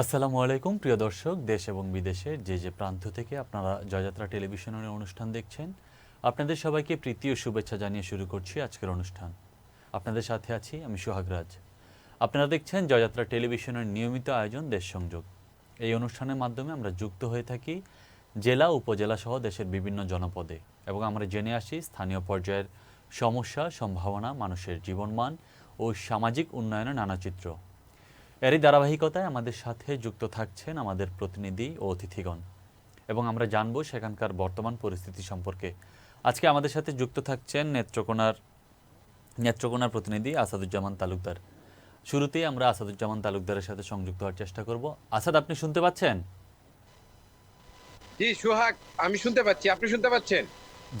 আসসালামু আলাইকুম, প্রিয় দর্শক, দেশ এবং বিদেশের যে যে প্রান্ত থেকে আপনারা জয়যাত্রা টেলিভিশনের অনুষ্ঠান দেখছেন, আপনাদের সবাইকে প্রীতি ও শুভেচ্ছা জানিয়ে শুরু করছি আজকের অনুষ্ঠান। আপনাদের সাথে আছি আমি সোহাগরাজ। আপনারা দেখছেন জয়যাত্রা টেলিভিশনের নিয়মিত আয়োজন দেশ সংযোগ। এই অনুষ্ঠানের মাধ্যমে আমরা যুক্ত হয়ে থাকি জেলা, উপজেলা সহ দেশের বিভিন্ন জনপদে এবং আমরা জেনে আসি স্থানীয় পর্যায়ের সমস্যা, সম্ভাবনা, মানুষের জীবনমান ও সামাজিক উন্নয়নের নানা চিত্র। এরই ধারাবাহিকতায় আমাদের সাথে যুক্ত থাকছেন আমাদের প্রতিনিধি ও অতিথিগণ। এবং আমরা জানব সেখানকার বর্তমান পরিস্থিতি সম্পর্কে। আজকে আমাদের সাথে যুক্ত থাকছেন নেত্রকোনার নেত্রকোনার প্রতিনিধি আসাদুজ্জামান তালুকদার। শুরুতেই আমরা আসাদুজ্জামান তালুকদারের সাথে সংযুক্ত হওয়ার চেষ্টা করব। আসাদ, আপনি শুনতে পাচ্ছেন? জি, সুহাগ, আমি শুনতে পাচ্ছি। আপনি শুনতে পাচ্ছেন?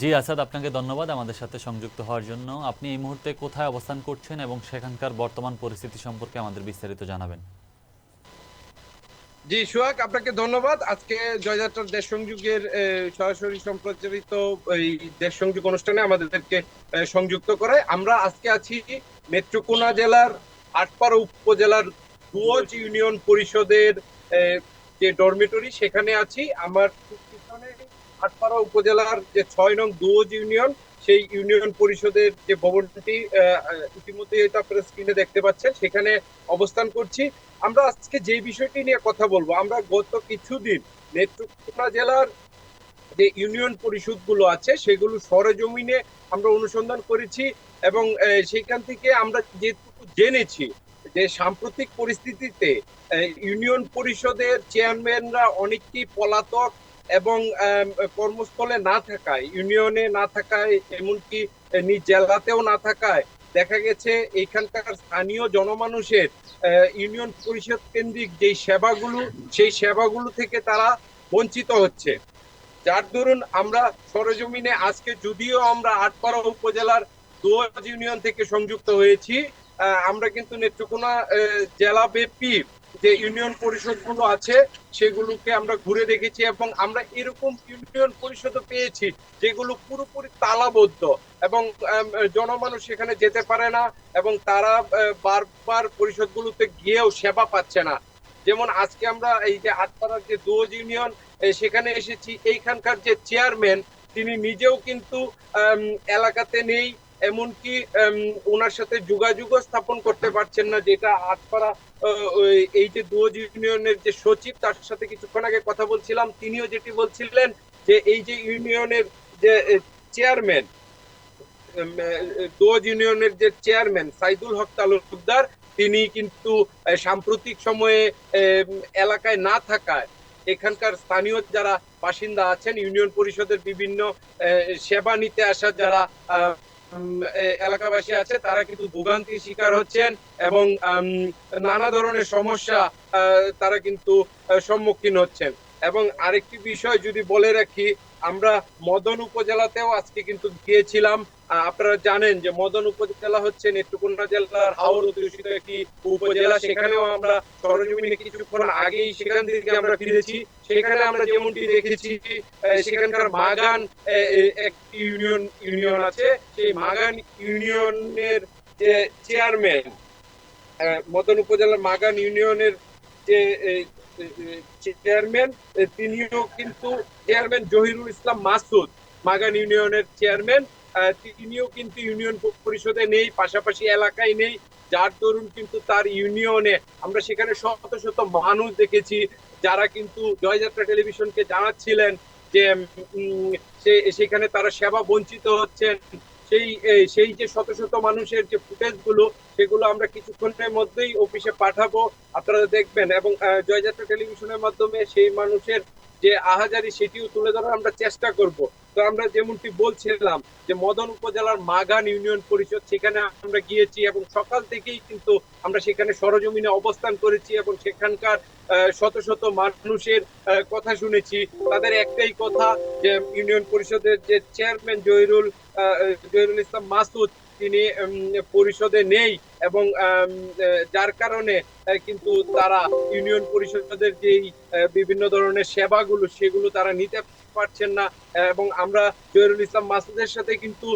জি, আসাদ, আপনাকে ধন্যবাদ আমাদের সাথে সংযুক্ত হওয়ার জন্য। আপনি এই মুহূর্তে কোথায় অবস্থান করছেন এবং সেখানকার বর্তমান পরিস্থিতি সম্পর্কে আমাদের বিস্তারিত জানাবেন? জি, সুহাগ, আপনাকে ধন্যবাদ। আজকে জয়যাত্রার দেশ সংযোগের সরাসরি সম্প্রচারিত এই দেশ সংযোগ অনুষ্ঠানে আমাদেরকে সংযুক্ত করে আমরা আজকে আছি নেত্রকোনা জেলার আটপাড়া উপজেলার দুয়জ ইউনিয়ন পরিষদের যে ডরমিটরি, সেখানে আছি। আমার আটপাড়া উপজেলার যে ছয় নং দুয়জ ইউনিয়ন, সেই ইউনিয়ন পরিষদের যে ভবনটি ইতিমধ্যে এটা আপনারা স্ক্রিনে দেখতে পাচ্ছেন, সেখানে অবস্থান করছি। আমরা আজকে যে বিষয়টি নিয়ে কথা বলব, আমরা গত কিছুদিন নেত্রকোনা জেলার যে ইউনিয়ন পরিষদগুলো আছে, সেগুলো সরেজমিনে আমরা অনুসন্ধান করেছি এবং সেখান থেকে আমরা যেটুকু জেনেছি যে সাম্প্রতিক পরিস্থিতিতে ইউনিয়ন পরিষদের চেয়ারম্যানরা অনেকটি পলাতক এবং কর্মস্থলে না থাকায়, ইউনিয়নে না থাকায়, এমনকি নিজ জেলাতেও না থাকায়, দেখা গেছে এইখানকার স্থানীয় জনমানুষের ইউনিয়ন পরিষদ কেন্দ্রিক যে সেবাগুলো, সেই সেবাগুলো থেকে তারা বঞ্চিত হচ্ছে। যার দরুন আমরা সরজমিনে আজকে যদিও আমরা আটপাড়া উপজেলার দোয়াজ ইউনিয়ন থেকে সংযুক্ত হয়েছি আমরা কিন্তু নেত্রকোনা জেলা ব্যাপী যে ইউনিয়ন পরিষদগুলো আছে, সেগুলোকে আমরা ঘুরে দেখেছি এবং আমরা এরকম ইউনিয়ন পরিষদও পেয়েছি, যেগুলো পুরোপুরি তালাবদ্ধ এবং জনমানুষ সেখানে যেতে পারে না এবং তারা বারবার পরিষদগুলোতে গিয়েও সেবা পাচ্ছে না। যেমন আজকে আমরা এই যে আটপাড়ার যে দোজ ইউনিয়ন সেখানে এসেছি। এইখানকার যে চেয়ারম্যান, তিনি নিজেও কিন্তু এলাকাতে নেই এমনকি ওনার সাথে যোগাযোগও স্থাপন করতে পারছেন না, যেটা আটপাড়া এই যে দোজ ইউনিয়নের যে সচিব, তার সাথে কিছুক্ষণ আগে কথা বলছিলাম, তিনিও যেটি বলছিলেন যে এই যে ইউনিয়নের যে চেয়ারম্যান দোজ ইউনিয়নের যে চেয়ারম্যান, সাইদুল হক তালুকদার, তিনি কিন্তু সাম্প্রতিক সময়ে এলাকায় না থাকায়, এখানকার স্থানীয় যারা বাসিন্দা আছেন, ইউনিয়ন পরিষদের বিভিন্ন সেবা নিতে আসা যারা এলাকাবাসী আছে, তারা কিন্তু ভোগান্তির শিকার হচ্ছেন এবং নানা ধরনের সমস্যা তারা কিন্তু সম্মুখীন হচ্ছেন। এবং আরেকটি বিষয় যদি বলে রাখি, আমরা মদন উপজেলাতেও আজকে কিন্তু গিয়েছিলাম আপনারা জানেন যে মদন উপজেলা হচ্ছে নেত্রকোনা জেলার হাওড় অধ্যুষিত একটি উপজেলা। সেখানেও আমরা সরজমিনে কিছুক্ষণ আগেই সেখান থেকে আমরা ফিরেছি। সেখানে আমরা যেমনটি দেখেছি সেখানকার মাগান একটি ইউনিয়ন ইউনিয়ন আছে। সেই মাগান ইউনিয়নের যে চেয়ারম্যান মদন উপজেলার মাগান ইউনিয়নের যে চেয়ারম্যান তিনিও কিন্তু চেয়ারম্যান জহিরুল ইসলাম মাসুদ, মাগান ইউনিয়নের চেয়ারম্যান। তিনিও কিন্তু ইউনিয়ন পরিষদে নেই, পাশাপাশি এলাকায় নেই। যার দরুন কিন্তু তার ইউনিয়নে আমরা সেখানে শত শত মানুষ দেখেছি, যারা কিন্তু জয়যাত্রা টেলিভিশনকে জানাচ্ছিলেন যে সেখানে তারা সেবা বঞ্চিত হচ্ছেন। সেই সেই যে শত শত মানুষের যে ফুটেজগুলো সেগুলো আমরা কিছুক্ষণের মধ্যেই অফিসে পাঠাবো। আপনারা দেখবেন এবং জয়যাত্রা টেলিভিশনের মাধ্যমে সেই মানুষের যে আহাজারি সেটিও তুলে ধরার আমরা চেষ্টা করব। তো আমরা যেমনটি বলছিলাম যে মদন উপজেলার মাগান ইউনিয়ন পরিষদ, সেখানে আমরা গিয়েছি এবং সকাল থেকেই কিন্তু আমরা সেখানে সরজমিনে অবস্থান করেছি এবং সেখানকার শত শত মানুষের কথা শুনেছি। তাদের একটাই কথা যে ইউনিয়ন পরিষদের যে চেয়ারম্যান জহিরুল জহিরুল ইসলাম মাসুদ তিনি পরিষদে নেই এবং যার কারণে কিন্তু তারা ইউনিয়ন পরিষদের যেই বিভিন্ন ধরনের সেবাগুলো, সেগুলো তারা নিতে পারছেন না। এবং আমরা জহিরুল ইসলাম মাসুদের সাথে কিন্তু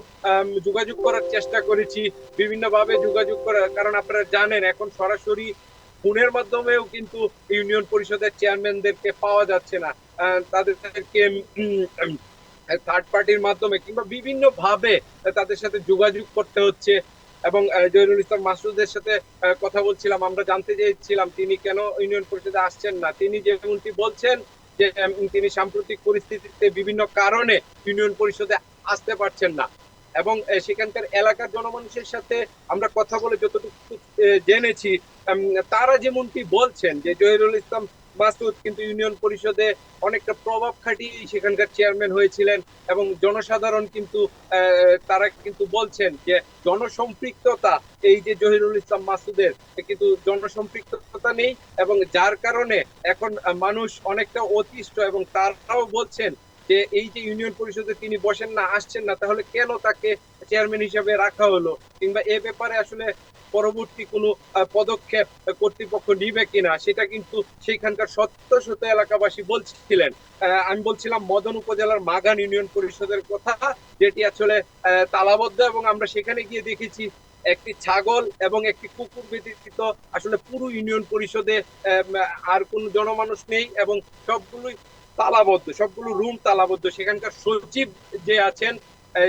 যোগাযোগ করার চেষ্টা করেছি, বিভিন্নভাবে যোগাযোগ করার কারণ আপনারা জানেন, এখন সরাসরি ফোনের মাধ্যমেও কিন্তু ইউনিয়ন পরিষদের চেয়ারম্যানদেরকে পাওয়া যাচ্ছে না। তাদেরকে থার্ড পার্টির মাধ্যমে কিংবা বিভিন্ন ভাবে তাদের সাথে যোগাযোগ করতে হচ্ছে। এবং জহিরুল ইসলাম মাসুদের সাথে কথা বলছিলাম, আমরা জানতে চেয়েছিলাম তিনি কেন ইউনিয়ন পরিষদে আসছেন না। তিনি যেমনটি বলছেন যে তিনি সাম্প্রতিক পরিস্থিতিতে বিভিন্ন কারণে ইউনিয়ন পরিষদে আসতে পারছেন না। এবং সেখানকার এলাকার জনমানুষের সাথে আমরা কথা বলে যতটুকু জেনেছি তারা যেমনটি বলছেন যে, জহিরুল ইসলাম মাসুদ কিন্তু ইউনিয়ন পরিষদে অনেকটা প্রভাব খাটিয়ে সেখানকার চেয়ারম্যান হয়েছিলেন এবং জনসাধারণ কিন্তু তারা কিন্তু বলছেন যে জনসম্পৃক্ততা, এই যে জহিরুল ইসলাম মাসুদের কিন্তু জনসম্পৃক্ততা নেই এবং যার কারণে এখন মানুষ অনেকটা অতিষ্ঠ এবং তারাও বলছেন যে এই যে ইউনিয়ন পরিষদে তিনি বসেন না, আসছেন না, তাহলে কেন তাকে চেয়ারম্যান হিসেবে রাখা হলো? কিংবা এ ব্যাপারে আসলে পরবর্তী কোনো পদক্ষেপ কর্তৃপক্ষ নিবে কিনা, সেটা কিন্তু সেখানকার সত্য শত এলাকাবাসী বলছিলেন। আমি বলছিলাম মদন উপজেলার মাগান ইউনিয়ন পরিষদের কথা, যেটি আসলে তালাবদ্ধ এবং আমরা সেখানে গিয়ে দেখেছি একটি ছাগল এবং একটি কুকুর ব্যতীত আসলে পুরো ইউনিয়ন পরিষদে আর কোনো জনমানুষ নেই এবং সবগুলোই তালাবদ্ধ, সবগুলো রুম তালাবদ্ধ। সেখানকার সচিব যে আছেন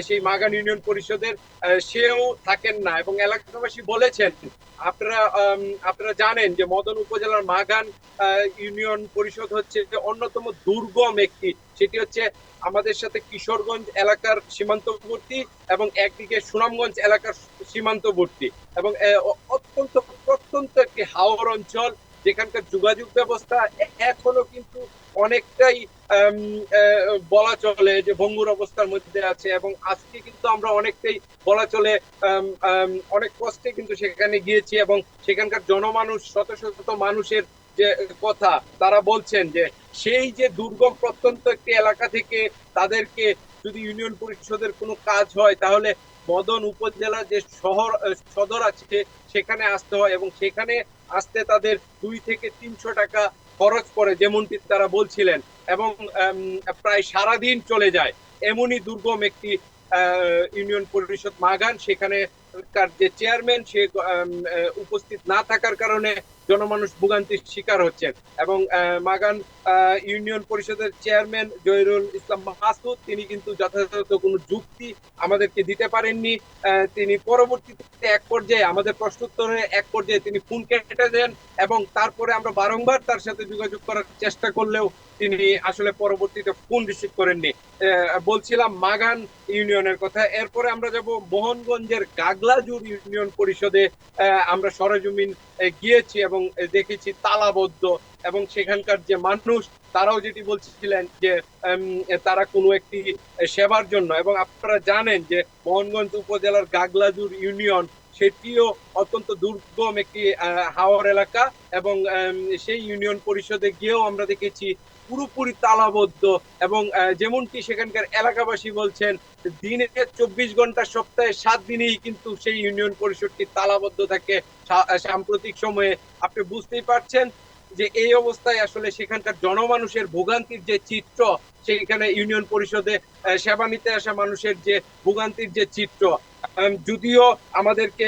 সেই মাগান ইউনিয়ন পরিষদের সেও থাকেন না এবং এলাকাবাসী বলেছেন, আপনারা আপনারা জানেন যে মদন উপজেলার মাগান ইউনিয়ন পরিষদ হচ্ছে অন্যতম দুর্গম একটি, সেটি হচ্ছে আমাদের সাথে কিশোরগঞ্জ এলাকার সীমান্তবর্তী এবং একদিকে সুনামগঞ্জ এলাকার সীমান্তবর্তী এবং অত্যন্ত প্রত্যন্ত একটি হাওর অঞ্চল, যেখানকার যোগাযোগ ব্যবস্থা এখনও কিন্তু অনেকটাই বলা চলে যে ভঙ্গুর অবস্থার মধ্যে আছে এবং আজকে কিন্তু আমরা অনেকটাই বলা চলে অনেক কষ্টে কিন্তু সেখানে গিয়েছি এবং সেখানকার জনমানুষ, শত শত মানুষের যে কথা, তারা বলছেন যে সেই যে দুর্গম প্রত্যন্ত একটি এলাকা থেকে তাদেরকে যদি ইউনিয়ন পরিষদের কোনো কাজ হয়, তাহলে মদন উপজেলা যে শহর সদর আছে, সেখানে আসতে হয় এবং সেখানে আসতে তাদের দুই থেকে তিনশো টাকা খরচ করে যেমনটি তারা বলছিলেন, এবং প্রায় সারা দিন চলে যায়। এমনই দুর্গম একটি ইউনিয়ন পরিষদ মাগান, সেখানে তার যে চেয়ারম্যান, সে উপস্থিত না থাকার কারণে জনমানুষ ভোগান্তির শিকার হচ্ছেন। এবং মাগান ইউনিয়ন পরিষদের চেয়ারম্যান জহিরুল ইসলাম মাসুদ, তিনি কিন্তু যথাযথ কোনো যুক্তি আমাদেরকে দিতে পারেননি। তিনি পরবর্তীতে এক পর্যায়ে, আমাদের প্রশ্নোত্তরে এক পর্যায়ে তিনি ফোন কেটে দেন এবং তারপরে আমরা বারংবার তার সাথে যোগাযোগ করার চেষ্টা করলেও তিনি আসলে পরবর্তীতে ফোন রিসিভ করেননি। বলছিলাম মাগান ইউনিয়নের কথা। এরপরে আমরা যাব মোহনগঞ্জের গাগলাজুর ইউনিয়ন পরিষদে। আমরা সরজমিন গিয়েছি এবং আহ, দেখেছি তালাবদ্ধ এবং সেখানকার যে মানুষ তারাও যেটি বলছিলেন যে তারা কোনো একটি সেবার জন্য। এবং আপনারা জানেন যে মোহনগঞ্জ উপজেলার গাগলাজুর ইউনিয়ন সেটিও অত্যন্ত দুর্গম একটি হাওর এলাকা এবং সেই ইউনিয়ন পরিষদে গিয়েও আমরা দেখেছি পুরোপুরি তালাবদ্ধ এবং যেমনটি সেখানকার এলাকাবাসী বলছেন, দিনে চব্বিশ ঘণ্টা সপ্তাহে সাত দিনেই কিন্তু সেই ইউনিয়ন পরিষদটি তালাবদ্ধ থাকে সাম্প্রতিক সময়ে। আপনি বুঝতেই পারছেন যে এই অবস্থায় আসলে সেখানকার জনমানুষের ভোগান্তির যে চিত্র সেখানে ইউনিয়ন পরিষদে সেবা নিতে আসা মানুষের যে ভোগান্তির যে চিত্র যদিও আমাদেরকে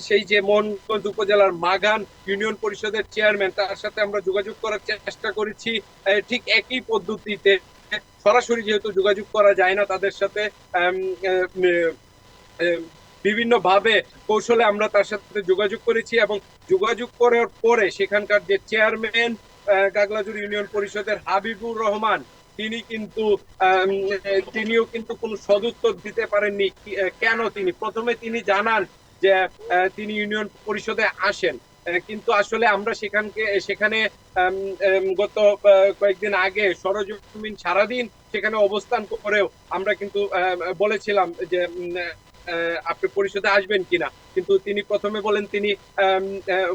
সেই যে মোহনগঞ্জ উপজেলার মাগান ইউনিয়ন পরিষদের চেয়ারম্যান তার সাথে আমরা যোগাযোগ করার চেষ্টা করেছি ঠিক একই পদ্ধতিতে। সরাসরি যেহেতু যোগাযোগ করা যায় না তাদের সাথে আম, আহ, আহ, বিভিন্ন ভাবে কৌশলে আমরা তার সাথে যোগাযোগ করেছি এবং যোগাযোগ করার পরে সেখানকার যে চেয়ারম্যান গাগলাজুর ইউনিয়ন পরিষদের হাবিবুর রহমান, তিনি কিন্তু তিনিও কিন্তু কোনো সদুত্তর দিতে পারেননি কেন তিনি? প্রথমে তিনি জানান যে তিনি ইউনিয়ন পরিষদে আসেন। কিন্তু আসলে আমরা সেখানকে, সেখানে গত কয়েকদিন আগে সরজমিন সারাদিন সেখানে অবস্থান করেও আমরা কিন্তু বলেছিলাম যে আপনি পরিষদে আসবেন কিনা? কিন্তু তিনি প্রথমে বলেন তিনি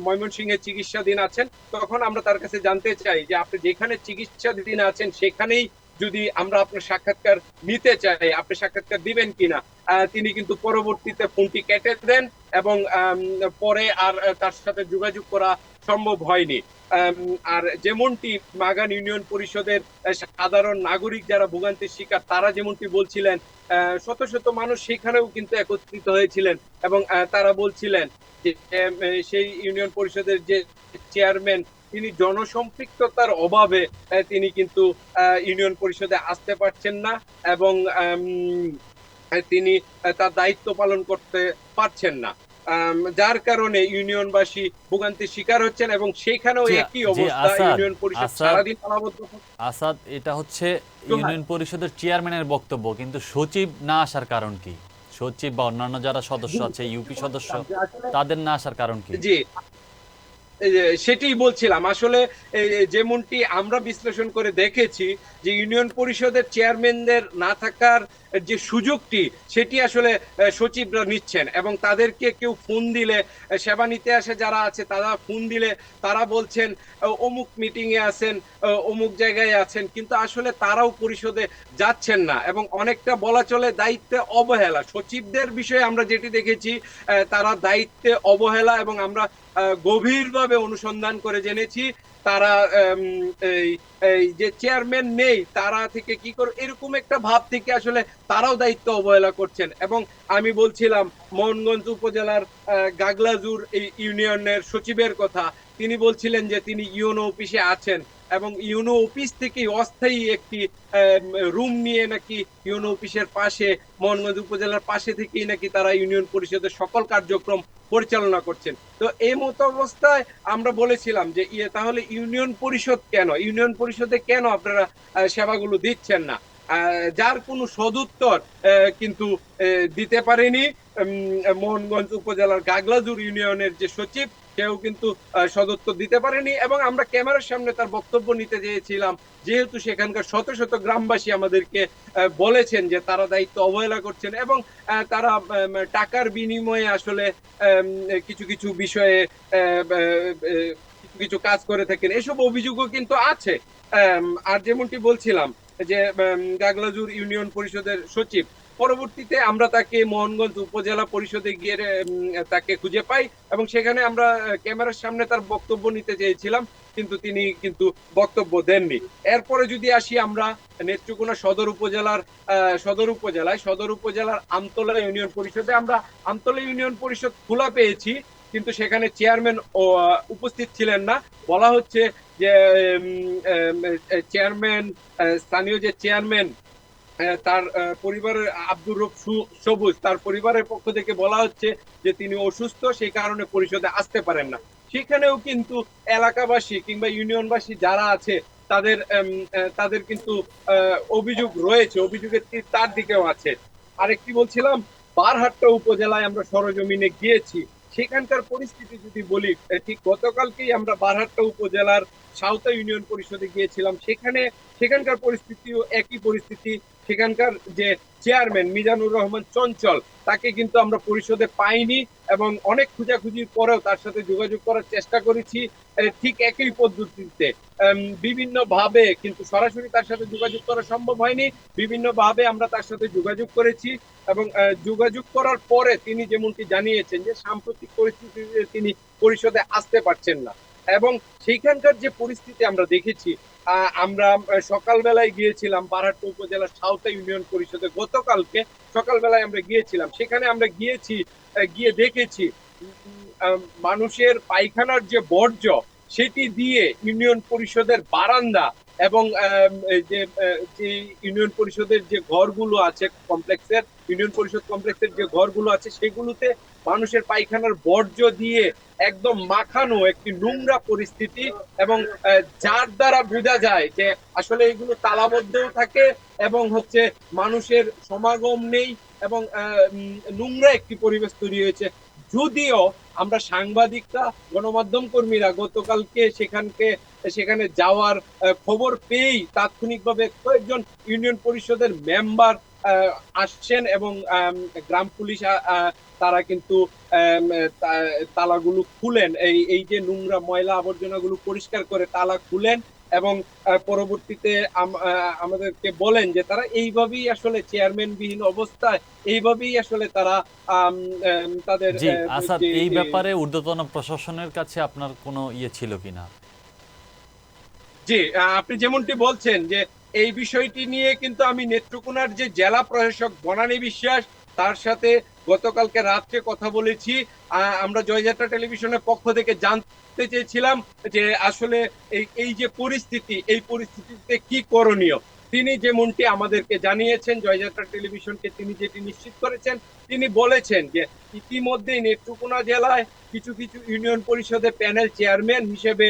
ময়মনসিংহে চিকিৎসাধীন আছেন। তখন আমরা তার কাছে জানতে চাই যে আপনি যেখানে চিকিৎসাধীন আছেন, সেখানেই যদি আমরা আপনার সাক্ষাৎকার নিতে চাই, আপনি সাক্ষাৎকার দিবেন কিনা? তিনি কিন্তু পরবর্তীতে ফোনটি কেটে দেন এবং পরে আর তার সাথে যোগাযোগ করা সম্ভব হয়নি। আর যেমনটি মাগান ইউনিয়ন পরিষদের সাধারণ নাগরিক যারা ভোগান্তির শিকার, তারা যেমনটি বলছিলেন শত শত মানুষ সেখানেও কিন্তু একত্রিত হয়েছিলেন এবং তারা বলছিলেন যে সেই ইউনিয়ন পরিষদের যে চেয়ারম্যান, তিনি জনসম্পৃক্ততার অভাবে তিনি কিন্তু ইউনিয়ন পরিষদে আসতে পারছেন না এবং তিনি তার দায়িত্ব পালন করতে পারছেন না। যার কারণে ইউনিয়নবাসী ভোগান্তির শিকার হচ্ছেন এবং সেখানেও একই অবস্থা ইউনিয়ন পরিষদ সারাদিন তালাবদ্ধ আসাদ এটা হচ্ছে ইউনিয়ন পরিষদের চেয়ারম্যানের বক্তব্য কিন্তু সচিব না আসার কারণ কি? সচিব বা অন্যান্য যারা সদস্য আছে ইউপি সদস্য তাদের না আসার কারণ কি? জি। সেটাই বলছিলাম। আসলে যেমনটি আমরা বিশ্লেষণ করে দেখেছি যে ইউনিয়ন পরিষদের চেয়ারম্যানদের না থাকার যে সুযোগটি, সেটি আসলে সচিবরা নিচ্ছেন এবং তাদেরকে কেউ ফোন দিলে সেবা নিতে আসে যারা আছে, তারা ফোন দিলে তারা বলছেন অমুক মিটিংয়ে আছেন অমুক জায়গায় আছেন। কিন্তু আসলে তারাও পরিষদে যাচ্ছেন না এবং অনেকটা বলা চলে দায়িত্বে অবহেলা। সচিবদের বিষয়ে আমরা যেটি দেখেছি তারা দায়িত্বে অবহেলা এবং আমরা গভীরভাবে অনুসন্ধান করে জেনেছি। তারা এই যে চেয়ারম্যান নেই, তারা থেকে কি করে, এরকম একটা ভাব থেকে আসলে তারাও দায়িত্ব অবহেলা করছেন। এবং আমি বলছিলাম, মোহনগঞ্জ উপজেলার গাগলাজুর এই ইউনিয়নের সচিবের কথা। তিনি বলছিলেন যে তিনি ইউনো অফিসে আছেন। এবং ইউনো অফিস থেকে অস্থায়ী একটি রুম নিয়ে নাকি ইউনো অফিসের পাশে মোহনগঞ্জ উপজেলার পাশে থেকেই নাকি তারা ইউনিয়ন পরিষদের সকল কার্যক্রম পরিচালনা করছেন। তো এই মতো অবস্থায় আমরা বলেছিলাম যে ইয়ে তাহলে ইউনিয়ন পরিষদ কেন? ইউনিয়ন পরিষদে কেন আপনারা সেবাগুলো দিচ্ছেন না? যার কোনো সদুত্তর কিন্তু দিতে পারেনি। মোহনগঞ্জ উপজেলার গাগলাজুর ইউনিয়নের যে সচিব কেউ কিন্তু সদুত্তর দিতে পারেনি এবং আমরা ক্যামেরার সামনে তার বক্তব্য নিতে চেয়েছিলাম। যেহেতু সেখানকার শত শত গ্রামবাসী আমাদেরকে বলেছেন যে তারা দায়িত্ব অবহেলা করছেন এবং তারা টাকার বিনিময়ে আসলে কিছু কিছু বিষয়ে কিছু কিছু কাজ করে থাকেন। এসব অভিযোগও কিন্তু আছে। আর যেমনটি বলছিলাম যে গাগলাজুর ইউনিয়ন পরিষদের সচিব পরবর্তীতে আমরা তাকে মোহনগঞ্জ উপজেলা পরিষদে গিয়ে তাকে খুঁজে পাই এবং সেখানে আমরা ক্যামেরার সামনে তার বক্তব্য নিতে চেয়েছিলাম, কিন্তু তিনি কিন্তু বক্তব্য দেননি। এরপরে যদি আসি আমরা নেত্রকোনা সদর উপজেলার সদর উপজেলায়, সদর উপজেলার আমতলা ইউনিয়ন পরিষদে আমরা আমতলা ইউনিয়ন পরিষদ খোলা পেয়েছি, কিন্তু সেখানে চেয়ারম্যান উপস্থিত ছিলেন না। বলা হচ্ছে যে চেয়ারম্যান স্থানীয় যে চেয়ারম্যান তার পরিবারের আব্দুর রব সবুজ, তার পরিবারের পক্ষ থেকে বলা হচ্ছে যে তিনি অসুস্থ, সেই কারণে পরিষদে আসতে পারেন না। সেখানেও কিন্তু এলাকাবাসী কিংবা ইউনিয়নবাসী যারা আছে, তাদের তাদের কিন্তু অভিযোগ রয়েছে, অভিযোগের তার দিকেও আছে। আরেকটি বলছিলাম, বারহাট্টা উপজেলায় আমরা সরজমিনে গিয়েছি। সেখানকার পরিস্থিতি যদি বলি ঠিক গতকালকেই আমরা বারহাট্টা উপজেলার সাউথা ইউনিয়ন পরিষদে গিয়েছিলাম। সেখানে সেখানকার পরিস্থিতিও একই পরিস্থিতি। সেখানকার যে চেয়ারম্যান মিজানুর রহমান চঞ্চল, তাকে কিন্তু আমরা পরিষদে পাইনি এবং অনেক খোঁজাখুঁজির পরেও তার সাথে যোগাযোগ করার চেষ্টা করেছি ঠিক একই পদ্ধতিতে। বিভিন্ন ভাবে কিন্তু সরাসরি তার সাথে যোগাযোগ করা সম্ভব হয়নি। বিভিন্ন ভাবে আমরা তার সাথে যোগাযোগ করেছি এবং যোগাযোগ করার পরে তিনি যেমনটি জানিয়েছেন যে সাম্প্রতিক পরিস্থিতিতে তিনি পরিষদে আসতে পারছেন না। এবং সেইখানকার যে পরিস্থিতি আমরা দেখেছি আমরা সকালবেলায় গিয়েছিলাম বারহাট্টা উপজেলার সাউথা ইউনিয়ন পরিষদে। গতকালকে সকালবেলায় আমরা গিয়েছিলাম। সেখানে আমরা গিয়েছি গিয়ে দেখেছি মানুষের পায়খানার যে বর্জ্য, সেটি দিয়ে ইউনিয়ন পরিষদের বারান্দা এবং যে ইউনিয়ন পরিষদের যে ঘরগুলো আছে কমপ্লেক্সের, ইউনিয়ন পরিষদ কমপ্লেক্সের যে ঘরগুলো আছে, সেগুলোতে মানুষের পায়খানার বর্জ্য দিয়ে একদম মাখানো একটি নোংরা পরিস্থিতি এবং যার দ্বারা বোঝা যায় যে আসলে এগুলো তালাবদ্ধও থাকে এবং হচ্ছে মানুষের সমাগম নেই এবং নোংরা একটি পরিবেশ তৈরি হয়েছে। যদিও আমরা সাংবাদিকরা, গণমাধ্যম কর্মীরা গতকালকে সেখানকে, সেখানে যাওয়ার খবর পেয়েই তাৎক্ষণিকভাবে কয়েকজন ইউনিয়ন পরিষদের মেম্বার আসছেন এবং গ্রাম পুলিশ তারা কিন্তু তালাগুলো খুলেন। এই এই যে নোংরা ময়লা আবর্জনাগুলো পরিষ্কার করে তালা খুলেন এবং পরবর্তীতে আমাদেরকে বলেন যে তারা এইভাবেই আসলে চেয়ারম্যান বিহীন অবস্থায় এইভাবেই আসলে তারা তাদের আসাদ এই ব্যাপারে ঊর্ধ্বতন প্রশাসনের কাছে আপনার কোনো ইয়ে ছিল কিনা? জি আপনি যেমনটি বলছেন যে এই বিষয়টি নিয়ে কিন্তু আমি নেত্রকোনার যে জেলা প্রশাসক বনানী বিশ্বাস, তার সাথে গতকালকে রাত্রে কথা বলেছি। আমরা জয়যাত্রা টেলিভিশনের পক্ষ থেকে জানতে চেয়েছিলাম যে আসলে এই এই যে পরিস্থিতি, এই পরিস্থিতিতে কি করণীয়? তিনি যেমনটি আমাদেরকে জানিয়েছেন, জয়যাত্রা টেলিভিশনকে তিনি যেটি নিশ্চিত করেছেন, তিনি বলেছেন যে ইতিমধ্যেই নেত্রকোনা জেলায় কিছু কিছু ইউনিয়ন পরিষদে প্যানেল চেয়ারম্যান হিসেবে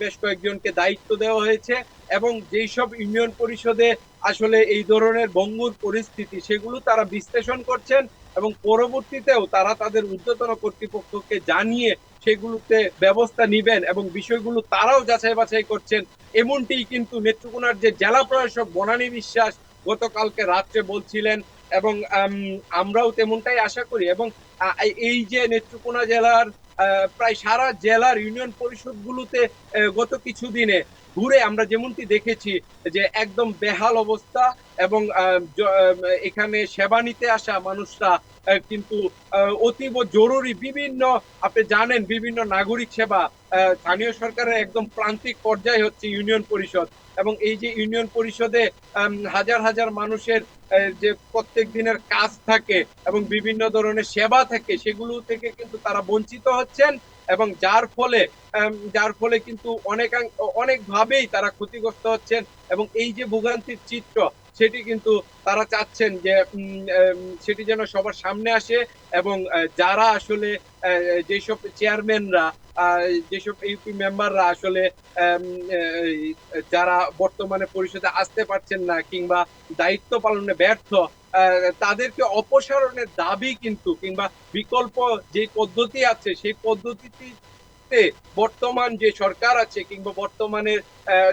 বেশ কয়েকজনকে দায়িত্ব দেওয়া হয়েছে এবং যেই সব ইউনিয়ন পরিষদে আসলে এই ধরনের বঙ্গুর পরিস্থিতি সেগুলো তারা বিশ্লেষণ করছেন এবং পরবর্তীতেও তারা তাদের ঊর্ধ্বতন কর্তৃপক্ষকে জানিয়ে সেগুলোতে ব্যবস্থা নিবেন এবং বিষয়গুলো তারাও যাচাই বাছাই করছেন, এমনটিই কিন্তু নেত্রকোনার যে জেলা প্রশাসক বনানী বিশ্বাস গতকালকে রাত্রে বলছিলেন এবং আমরাও তেমনটাই আশা করি এবং এই যে নেত্রকোনা জেলার প্রায় সারা জেলার ইউনিয়ন পরিষদগুলোতে গত কিছুদিনে ঘুরে আমরা যেমনটি দেখেছি যে একদম বেহাল অবস্থা এবং এখানে সেবা নিতে আসা মানুষরা কিন্তু অতীব জরুরি বিভিন্ন, আপনি জানেন বিভিন্ন নাগরিক সেবা স্থানীয় সরকারের একদম প্রান্তিক পর্যায়ে হচ্ছে ইউনিয়ন পরিষদ। এবং এই যে ইউনিয়ন পরিষদে হাজার হাজার মানুষের যে প্রত্যেক দিনের কাজ থাকে এবং বিভিন্ন ধরনের সেবা থাকে, সেগুলো থেকে কিন্তু তারা বঞ্চিত হচ্ছেন। এবং যার ফলে যার ফলে কিন্তু অনেক, অনেকভাবেই তারা ক্ষতিগ্রস্ত হচ্ছেন এবং এই যে ভোগান্তির চিত্র, সেটি কিন্তু তারা চাচ্ছেন যে সেটি যেন সবার সামনে আসে এবং যারা আসলে যেসব চেয়ারম্যানরা যেসব ইউপি মেম্বাররা আসলে যারা বর্তমানে পরিষদে আসতে পারছেন না কিংবা দায়িত্ব পালনে ব্যর্থ তাদেরকে অপসারণের দাবি কিন্তু কিংবা বিকল্প যে পদ্ধতি আছে, সেই পদ্ধতিতে বর্তমান যে সরকার আছে কিংবা বর্তমানের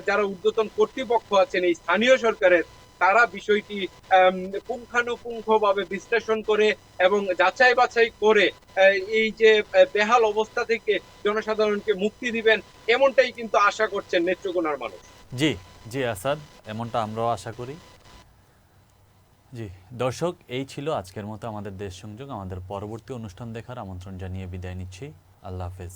যারা ঊর্ধ্বতন কর্তৃপক্ষ আছেন, এই স্থানীয় সরকারের, তারা বিষয়টি পুঙ্খানুপুঙ্খ ভাবে বিশ্লেষণ করে এবং যাচাই বাছাই করে এই যে বেহাল অবস্থা থেকে জনসাধারণকে মুক্তি দিবেন, এমনটাই কিন্তু আশা করছেন নেত্রকোনার মানুষ। জি জি আসাদ, এমনটা আমরাও আশা করি। জি, দর্শক, এই ছিল আজকের মতো আমাদের দেশ সংযোগ, আমাদের পরবর্তী অনুষ্ঠান দেখার আমন্ত্রণ জানিয়ে বিদায় নিচ্ছি। আল্লাহ হাফেজ।